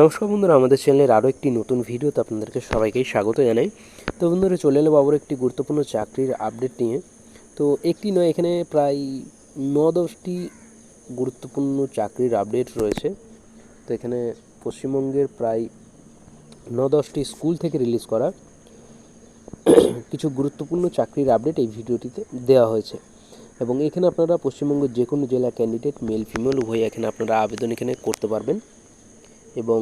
নমস্কার বন্ধুরা, আমাদের চ্যানেলের আরও একটি নতুন ভিডিওতে আপনাদেরকে সবাইকেই স্বাগত জানাই। তো বন্ধুরা, চলে এলো বাবুর একটি গুরুত্বপূর্ণ চাকরির আপডেট নিয়ে। তো একটি নয়, এখানে প্রায় ন দশটি গুরুত্বপূর্ণ চাকরির আপডেট রয়েছে। তো এখানে পশ্চিমবঙ্গের প্রায় ন দশটি স্কুল থেকে রিলিজ করা কিছু গুরুত্বপূর্ণ চাকরির আপডেট এই ভিডিওটিতে দেওয়া হয়েছে। এবং এখানে আপনারা পশ্চিমবঙ্গের যে কোনো জেলা ক্যান্ডিডেট মেল ফিমেল উভয় এখানে আপনারা আবেদন এখানে করতে পারবেন। এবং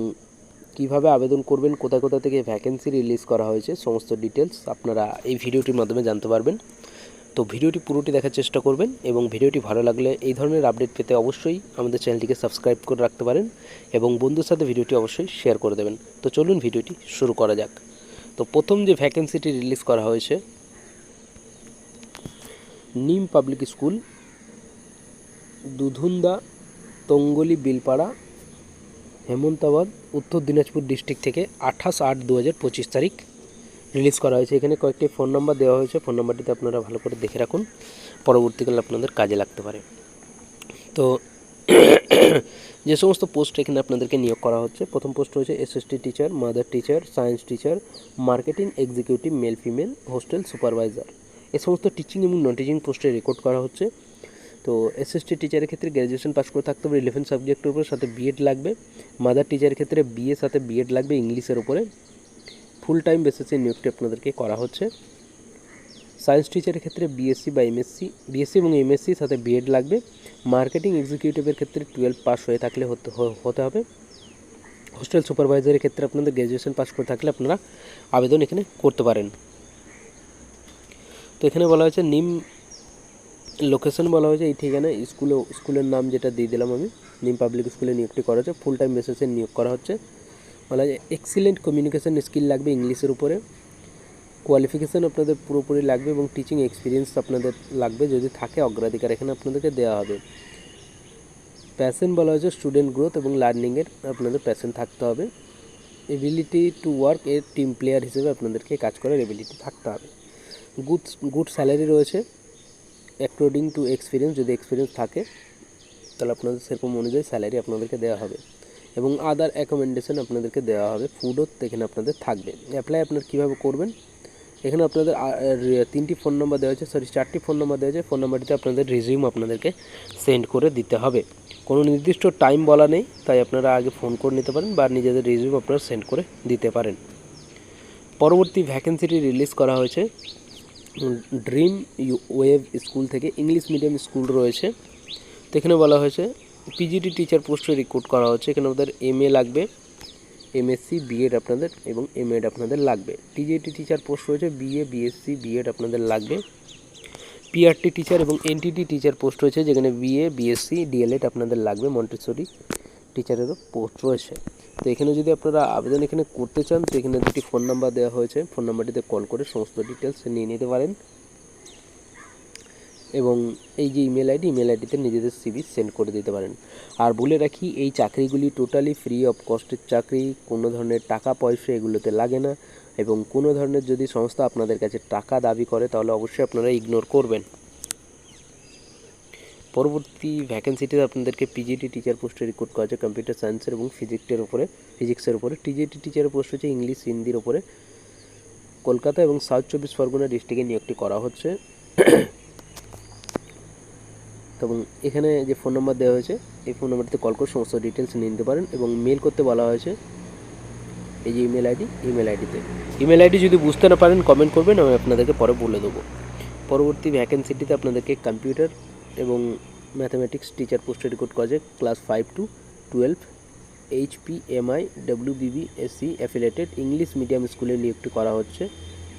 কীভাবে আবেদন করবেন, কোথায় কোথা থেকে ভ্যাকেন্সি রিলিজ করা হয়েছে, সমস্ত ডিটেলস আপনারা এই ভিডিওটির মাধ্যমে জানতে পারবেন। তো ভিডিওটি পুরোটি দেখার চেষ্টা করবেন এবং ভিডিওটি ভালো লাগলে এই ধরনের আপডেট পেতে অবশ্যই আমাদের চ্যানেলটিকে সাবস্ক্রাইব করে রাখতে পারেন এবং বন্ধুর সাথে ভিডিওটি অবশ্যই শেয়ার করে দেবেন। তো চলুন ভিডিওটি শুরু করা যাক। তো প্রথম যে ভ্যাকেন্সিটি রিলিজ করা হয়েছে, Neem public school, Dudhunda, Tangli, Bilpara Hemtabad, Uttar Dinajpur district থেকে আঠাশ আট দু হাজার পঁচিশ তারিখ রিলিজ করা হয়েছে। এখানে কয়েকটি ফোন নাম্বার দেওয়া হয়েছে। ফোন নাম্বারটিতে আপনারা ভালো করে দেখে রাখুন। পরবর্তীকালে আপনাদের কাজে লাগতে পারে। তো যে সমস্ত পোস্ট এখানে আপনাদেরকে নিয়োগ করা হচ্ছে, প্রথম পোস্ট রয়েছে SST teacher mother teacher science teacher marketing executive male female hostel supervisor এ সমস্ত টিচিং এবং নন টিচিং পোস্টে রেকর্ড করা হচ্ছে। তো এসএসটি টিচারের ক্ষেত্রে গ্র্যাজুয়েশন পাস করে থাকতে হবে ইলেভেন সাবজেক্টের উপর, সাথে বিএড লাগবে। মাদার টিচারের ক্ষেত্রে বিএ সাথে বিএড লাগবে ইংলিশের উপরে। ফুল টাইম বেসিসে নিয়োগটি আপনাদেরকে করা হচ্ছে। সায়েন্স টিচারের ক্ষেত্রে বিএসসি বা এমএসসি বিএসসি এবং এমএসসি সাথে বিএড লাগবে। মার্কেটিং এক্সিকিউটিভের ক্ষেত্রে টুয়েলভ পাস হয়ে থাকলে হতে হবে। হোস্টেল সুপারভাইজারের ক্ষেত্রে আপনাদের গ্র্যাজুয়েশন পাস করে থাকলে আপনারা আবেদন এখানে করতে পারেন। তো এখানে বলা হয়েছে, নিম লোকেশন বলা হয়েছে, এই ঠিকানা, স্কুলে, স্কুলের নাম যেটা দিয়ে দিলাম আমি, নিম পাবলিক স্কুলে নিয়োগটি করা হচ্ছে ফুল টাইম বেসিসে নিয়োগ করা হচ্ছে। বলা যায় এক্সিলেন্ট কমিউনিকেশন স্কিল লাগবে ইংলিশের উপরে। কোয়ালিফিকেশান আপনাদের পুরোপুরি লাগবে এবং টিচিং এক্সপিরিয়েন্স আপনাদের লাগবে, যদি থাকে অগ্রাধিকার এখানে আপনাদেরকে দেওয়া হবে। প্যাশন বলা হয়েছে স্টুডেন্ট গ্রোথ এবং লার্নিংয়ের আপনাদের প্যাশন থাকতে হবে। এবিলিটি টু ওয়ার্ক এর টিম প্লেয়ার হিসেবে আপনাদেরকে কাজ করার এবিলিটি থাকতে হবে। গুড গুড স্যালারি রয়েছে। অ্যাকর্ডিং টু এক্সপিরিয়েন্স যদি এক্সপিরিয়েন্স থাকে, তাহলে আপনাদের সেরকম অনুযায়ী স্যালারি আপনাদেরকে দেওয়া হবে। এবং আদার অ্যাকোমেন্ডেশন আপনাদেরকে দেওয়া হবে ফুডও এখানে আপনাদের থাকবে। অ্যাপ্লাই আপনার কীভাবে করবেন? এখানে আপনাদের তিনটি ফোন নাম্বার দেওয়া হয়েছে সরি চারটি ফোন নাম্বার দেওয়া হয়েছে ফোন নাম্বারটিতে আপনাদের রিজিউম আপনাদেরকে সেন্ড করে দিতে হবে। কোনো নির্দিষ্ট টাইম বলা নেই, তাই আপনারা আগে ফোন করে নিতে পারেন বা নিজেদের রিজিউম আপনারা সেন্ড করে দিতে পারেন। পরবর্তী ভ্যাকেন্সিটি রিলিজ করা হয়েছে। ড্রিম ওয়েভ স্কুল থেকে ইংলিশ মিডিয়াম স্কুল রয়েছে। তো এখানে বলা হয়েছে পিজিটি টিচার পোস্টে রিক্রুট করা হচ্ছে। এখানে আমাদের এম এ লাগবে এমএসসি বিএড আপনাদের এবং এমএড আপনাদের লাগবে। টিজিটি টিচার পোস্ট রয়েছে বিএ বিএসসি বিএড আপনাদের লাগবে। পিআরটি টিচার এবং এনটিটি টিচার পোস্ট রয়েছে, যেখানে বিএ বিএসসি ডিএলএড আপনাদের লাগবে। মন্টেসরি টিচারেরও পোস্ট রয়েছে। তো এখানে যদি আপনারা আবেদন এখানে করতে চান, তো এখানে দুটি ফোন নাম্বার দেওয়া হয়েছে। ফোন নাম্বারটিতে কল করে সমস্ত ডিটেলস নিয়ে নিতে পারেন। এবং এই যে ইমেল আইডি ইমেল আইডিতে নিজেদের সিভি সেন্ড করে দিতে পারেন। আর বলে রাখি, এই চাকরিগুলি টোটালি ফ্রি অফ কস্টের চাকরি, কোনো ধরনের টাকা পয়সা এগুলোতে লাগে না। এবং কোনো ধরনের যদি সংস্থা আপনাদের কাছে টাকা দাবি করে, তাহলে অবশ্যই আপনারা ইগনোর করবেন। পরবর্তী ভ্যাকেন্সিটিতে আপনাদেরকে পিজিটি টিচার পোস্টে রিক্রুট করা হচ্ছে কম্পিউটার সায়েন্সের এবং ফিজিক্সের উপরে ফিজিক্সের উপরে। টিজিটি টিচারের পোস্ট হচ্ছে ইংলিশ হিন্দির উপরে। কলকাতা এবং সাউথ চব্বিশ পরগনা ডিস্ট্রিক্টে নিয়োগটি করা হচ্ছে। এবং এখানে যে ফোন নাম্বার দেওয়া হয়েছে, এই ফোন নাম্বারটিতে কল করে সমস্ত ডিটেলস নিয়ে নিতে পারেন এবং মেল করতে বলা হয়েছে এই যে ইমেল আইডি ইমেল আইডিতে ইমেল আইডি যদি বুঝতে না পারেন কমেন্ট করবেন, আমি আপনাদেরকে পরে বলে দেবো। পরবর্তী ভ্যাকেন্সিটিতে আপনাদেরকে কম্পিউটার এবং ম্যাথামেটিক্স টিচার পোস্ট রেকর্ড করা যায় class five to twelve HP MI WBB SC affiliated English medium স্কুলে নিয়োগটি করা হচ্ছে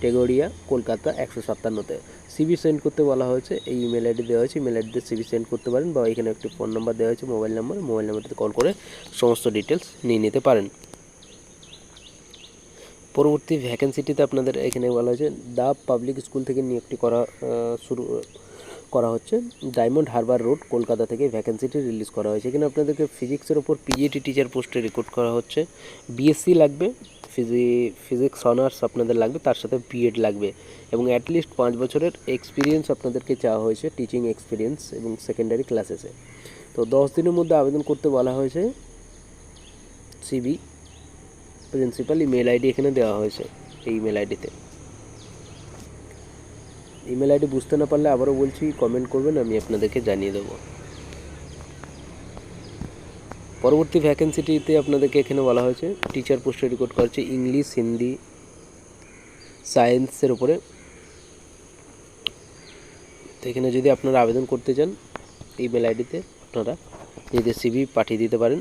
টেগোরিয়া, কলকাতা একশো সাতান্নতে। সিবি সেন্ড করতে বলা হয়েছে, এই ইমেল আইডি দেওয়া হয়েছে ইমেল আইডিতে সিবি সেন্ড করতে পারেন বা এখানে একটি ফোন নাম্বার দেওয়া হয়েছে মোবাইল নাম্বার মোবাইল নাম্বারটিতে কল করে সমস্ত ডিটেলস নিয়ে নিতে পারেন। পরবর্তী ভ্যাকেন্সিটিতে আপনাদের এখানে বলা হয়েছে দা পাবলিক স্কুল থেকে নিয়োগটি করা শুরু করা হচ্ছে। ডায়মন্ড হারবার রোড কলকাতা থেকে ভ্যাকেন্সিটি রিলিজ করা হয়েছে। এখানে আপনাদেরকে ফিজিক্সের ওপর পিজিটি টিচার পোস্টে রেকর্ড করা হচ্ছে। বিএসসি লাগবে ফিজি ফিজিক্স অনার্স আপনাদের লাগবে, তার সাথে বিএড লাগবে। এবং অ্যাটলিস্ট পাঁচ বছরের এক্সপিরিয়েন্স আপনাদেরকে চাওয়া হয়েছে টিচিং এক্সপিরিয়েন্স এবং সেকেন্ডারি ক্লাসেসে তো দশ দিনের মধ্যে আবেদন করতে বলা হয়েছে। সিবি প্রিন্সিপাল ইমেল আইডি এখানে দেওয়া হয়েছে, এই ইমেল আইডিতে ইমেল আইডি বুঝতে না পারলে আবারও বলছি কমেন্ট করবেন, আমি আপনাদেরকে জানিয়ে দেবো। পরবর্তী ভ্যাকেন্সিটিতে আপনাদেরকে এখানে বলা হয়েছে টিচার পোস্টে রেকর্ড করা হচ্ছে ইংলিশ হিন্দি সায়েন্সের উপরে। তো এখানে যদি আপনারা আবেদন করতে চান ইমেল আইডিতে আপনারা নিজেদের সিভি পাঠিয়ে দিতে পারেন।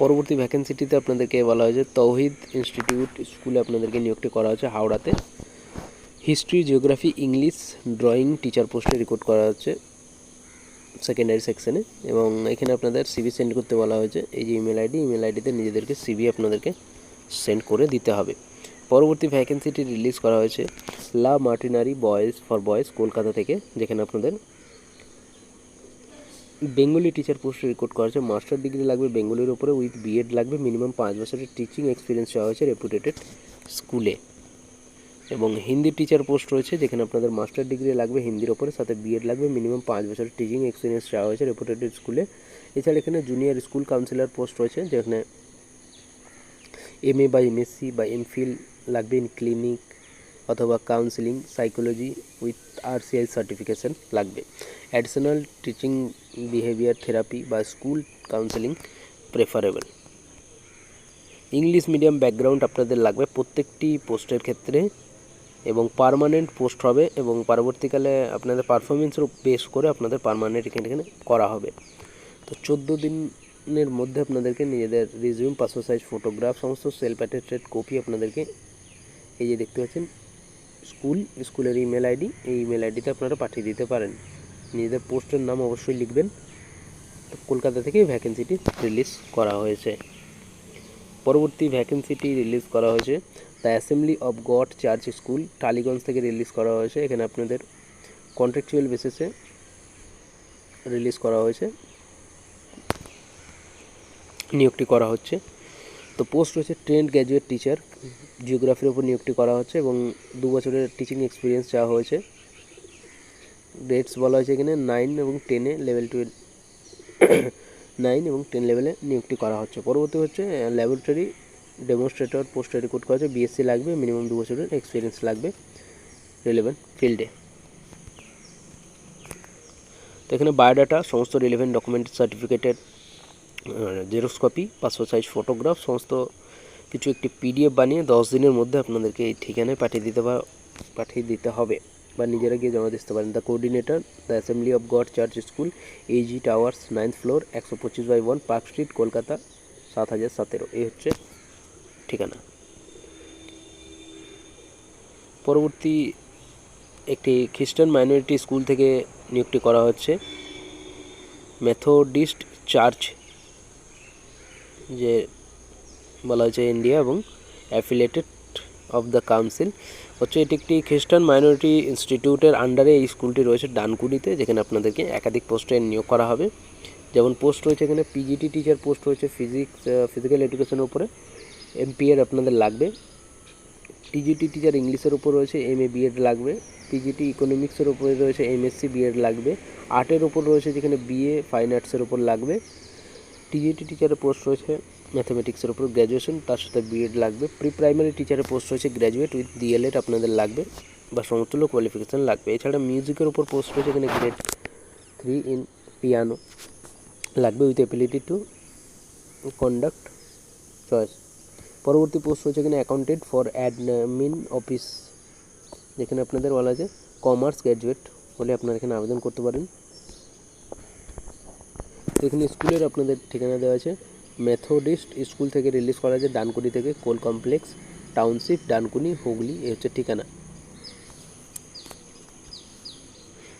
পরবর্তী ভ্যাকেন্সিটিতে আপনাদেরকে বলা হয়েছে, তৌহিদ ইনস্টিটিউট স্কুলে আপনাদেরকে নিয়োগটি করা হয়েছে হাওড়াতে। History geography English drawing teacher পোস্টে রেকর্ড করা হচ্ছে সেকেন্ডারি সেকশনে এবং এখানে আপনাদের সিভি সেন্ড করতে বলা হয়েছে। এই যে ইমেল আইডি ইমেল আইডিতে নিজেদেরকে সিভি আপনাদেরকে সেন্ড করে দিতে হবে। পরবর্তী ভ্যাকেন্সিটি রিলিজ করা হয়েছে La Martiniere boys for boys Kolkata থেকে, যেখানে আপনাদের বেঙ্গলি টিচার পোস্ট রেকর্ড করা হয়েছে মাস্টার ডিগ্রি লাগবে বেঙ্গলির ওপরে উইথ বিএড লাগবে মিনিমাম পাঁচ বছরের টিচিং এক্সপিরিয়েন্স চাওয়া হয়েছে রেপুটেটেড স্কুলে এবং হিন্দি টিচার পোস্ট রয়েছে, যেখানে আপনাদের মাস্টার ডিগ্রি লাগবে হিন্দির ওপরে সাথে বিএড লাগবে মিনিমাম পাঁচ বছরের টিচিং এক্সপিরিয়েন্স চাওয়া হয়েছে রেপুটেটেড স্কুলে এছাড়া এখানে জুনিয়র স্কুল কাউন্সিলর পোস্ট রয়েছে, যেখানে এম এ বা এমএসসি বা এমফিল লাগবে ইন ক্লিনিক অথবা counselling psychology with RCI certification লাগবে। অ্যাডিশনাল টিচিং বিহেভিয়ার থেরাপি বা school counselling preferable English medium background আপনাদের লাগবে প্রত্যেকটি পোস্টের ক্ষেত্রে এবং পার্মানেন্ট পোস্ট হবে এবং পরবর্তীকালে আপনাদের পারফরমেন্সের বেস করে আপনাদের পার্মানেন্ট এখানে এখানে করা হবে। তো চোদ্দ দিনের মধ্যে আপনাদেরকে নিজেদের রিজিউম পাসপোর্ট সাইজ ফটোগ্রাফ সমস্ত সেলফ অ্যাটেস্টেড কপি আপনাদেরকে এই যে দেখতে পাচ্ছেন স্কুল, স্কুলের ইমেল আইডি এই ইমেল আইডিতে আপনারা পাঠিয়ে দিতে পারেন। নিজেদের পোস্টের নাম অবশ্যই লিখবেন। কলকাতা থেকে ভ্যাকেন্সিটি রিলিজ করা হয়েছে। পরবর্তী ভ্যাকেন্সিটি রিলিজ করা হয়েছে। The Assembly of God Church School Tollygunge থেকে রিলিজ করা হয়েছে। এখানে আপনাদের কন্ট্রাকচুয়াল বেসিসে রিলিজ করা হয়েছে। নিয়োগটি করা হচ্ছে। তো পোস্ট রয়েছে ট্রেন্ড গ্র্যাজুয়েট টিচার জিওগ্রাফির উপর নিয়োগটি করা হচ্ছে এবং দু বছরের টিচিং এক্সপিরিয়েন্স চাওয়া হয়েছে। ডেটস বলা হয়েছে এখানে নাইন এবং টেনে লেভেল টুয়েলভ নাইন এবং টেন লেভেলে নিয়োগটি করা হচ্ছে। পরবর্তী হচ্ছে ল্যাবরেটরি ডেমনস্ট্রেটর পোস্টে রেকর্ড করা হচ্ছে। বিএসসি লাগবে মিনিমাম দু বছরের এক্সপিরিয়েন্স লাগবে রিলেভেন্ট ফিল্ডে তো এখানে বায়োডাটা সমস্ত রিলেভেন্ট ডকুমেন্ট সার্টিফিকেটের Xerox copy passport size photograph সমস্ত কিছু একটি পিডিএফ বানিয়ে দশ দিনের মধ্যে আপনাদেরকে এই ঠিকানায় পাঠিয়ে দিতে বা পাঠিয়ে দিতে হবে। বা নিজেরা গিয়ে জমা দিতে পারেন। The coordinator the Assembly of God Church School AG Towers ninth floor একশো পঁচিশ by one, Park Street, Kolkata, সাত হাজার সতেরো। এই হচ্ছে ঠিকানা। পরবর্তী একটি খ্রিস্টান মাইনরিটি স্কুল থেকে নিয়োগটি করা হচ্ছে। মেথোডিস্ট চার্চ যে বলা হয়েছে ইন্ডিয়া এবং অ্যাফিলেটেড অফ দ্য কাউন্সিল হচ্ছে এটি একটি খ্রিস্টান মাইনরিটি ইনস্টিটিউটের আন্ডারে এই স্কুলটি রয়েছে ডানকুনিতে, যেখানে আপনাদেরকে একাধিক পোস্টে নিয়োগ করা হবে। যেমন পোস্ট রয়েছে এখানে পিজিটি টিচার পোস্ট রয়েছে ফিজিক্স ফিজিক্যাল এডুকেশনের উপরে। এমপিএর আপনাদের লাগবে। টিজিটি টিচার ইংলিশের উপর রয়েছে এম এ বিএড লাগবে। পিজিটি ইকোনমিক্সের উপরে রয়েছে এমএসসি বিএড লাগবে। আর্টের উপর রয়েছে, যেখানে বিএ ফাইন আর্টসের উপর লাগবে। টিজিটি টিচারের পোস্ট রয়েছে ম্যাথামেটিক্সের উপর গ্র্যাজুয়েশন তার সাথে বিএড লাগবে। প্রি প্রাইমারি টিচারের পোস্ট রয়েছে গ্র্যাজুয়েট উইথ ডিএলএড আপনাদের লাগবে বা সমতুল্য কোয়ালিফিকেশান লাগবে। এছাড়া মিউজিকের উপর পোস্ট রয়েছে, এখানে গ্রেড থ্রি ইন পিয়ানো লাগবে with ability to conduct choice পরবর্তী পোস্ট রয়েছে, এখানে অ্যাকাউন্টেড ফর অ্যাডমিন অফিস যেখানে আপনাদের বলা আছে কমার্স গ্র্যাজুয়েট হলে আপনারা এখানে আবেদন করতে পারেন। এখানে স্কুলের আপনাদের ঠিকানা দেওয়া আছে। মেথোডিস্ট স্কুল থেকে রিলিজ করা আছে ডানকুনি থেকে coal complex township Dankuni, Hooghly এ হচ্ছে ঠিকানা।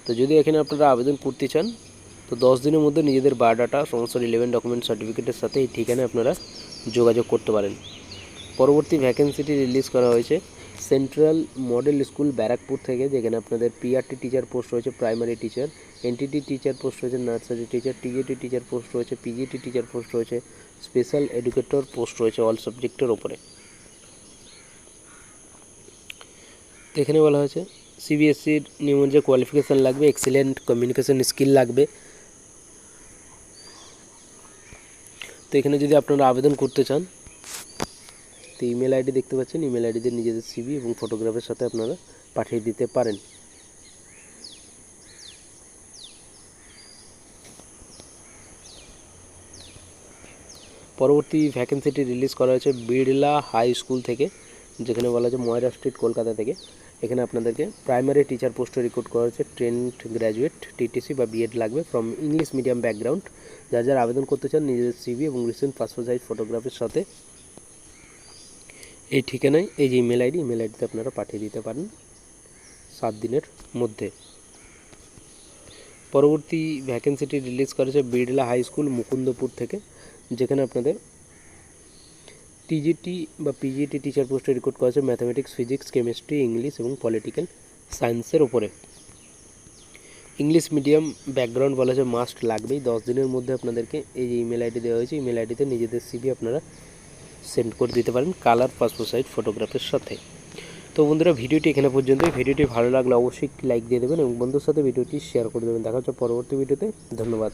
তো যদি এখানে আপনারা আবেদন করতে চান, তো দশ দিনের মধ্যে নিজেদের বায়োডাটা সমস্ত রিলেভেন্ট ডকুমেন্ট সার্টিফিকেটের সাথে এই ঠিকানায় আপনারা যোগাযোগ করতে পারেন। পরবর্তী ভ্যাকেন্সিটি রিলিজ করা হয়েছে। সেন্ট্রাল মডেল স্কুল ব্যারাকপুর থেকে, যেখানে আপনাদের পিআরটি টিচার পোস্ট রয়েছে primary teacher NTT teacher post রয়েছে nursery teacher TGT teacher post রয়েছে পিজিটি টিচার পোস্ট রয়েছে স্পেশাল এডুকেটর পোস্ট রয়েছে অল সাবজেক্টের ওপরে এখানে বলা হয়েছে সিবিএসসির নিয়ম যে কোয়ালিফিকেশান লাগবে এক্সিলেন্ট কমিউনিকেশন স্কিল লাগবে। তো এখানে যদি আপনারা আবেদন করতে চান তো ইমেল আইডি দেখতে পাচ্ছেন ইমেল আইডিতে নিজেদের সিভি এবং ফটোগ্রাফের সাথে আপনারা পাঠিয়ে দিতে পারেন। পরবর্তী ভ্যাকেন্সিটি রিলিজ করা হয়েছে বিড়লা হাই স্কুল থেকে, যেখানে বলা হয়েছে ময়রা স্ট্রিট কলকাতা থেকে। এখানে আপনাদেরকে প্রাইমারি টিচার পোস্টে রিক্রুট করা হয়েছে ট্রেন্ড গ্র্যাজুয়েট টিটিসি বা বিএড লাগবে ফ্রম ইংলিশ মিডিয়াম ব্যাকগ্রাউন্ড যারা যারা আবেদন করতে চান, নিজেদের সিভি এবং রিসেন্ট পাসপোর্ট সাইজ ফটোগ্রাফির সাথে এই ঠিকানায়, এই যে ইমেল আইডি ইমেল আইডিতে আপনারা পাঠিয়ে দিতে পারেন সাত দিনের মধ্যে। পরবর্তী ভ্যাকেন্সিটি রিলিজ করেছে বিড়লা হাই স্কুল মুকুন্দপুর থেকে, যেখানে আপনাদের টিজিটি বা পিজিটি টিচার পোস্টে রিক্রুট করা হয়েছে ম্যাথামেটিক্স ফিজিক্স কেমিস্ট্রি ইংলিশ এবং পলিটিক্যাল সায়েন্সের ওপরে ইংলিশ মিডিয়াম ব্যাকগ্রাউন্ড বলা হয়েছে মাস্ট লাগবেই। দশ দিনের মধ্যে আপনাদেরকে এই যে ইমেল আইডি দেওয়া হয়েছে ইমেল আইডিতে নিজেদের সিভি আপনারা সেন্ড করে দিতে পারেন কালার পাসপোর্ট সাইজ ফটোগ্রাফের সাথে। তো বন্ধুরা, ভিডিওটি এখানে পর্যন্ত ভিডিওটি ভালো লাগলে অবশ্যই লাইক দিয়ে দেবেন এবং বন্ধুর সাথে ভিডিওটি শেয়ার করে দেবেন। দেখা হচ্ছে পরবর্তী ভিডিওতে। ধন্যবাদ।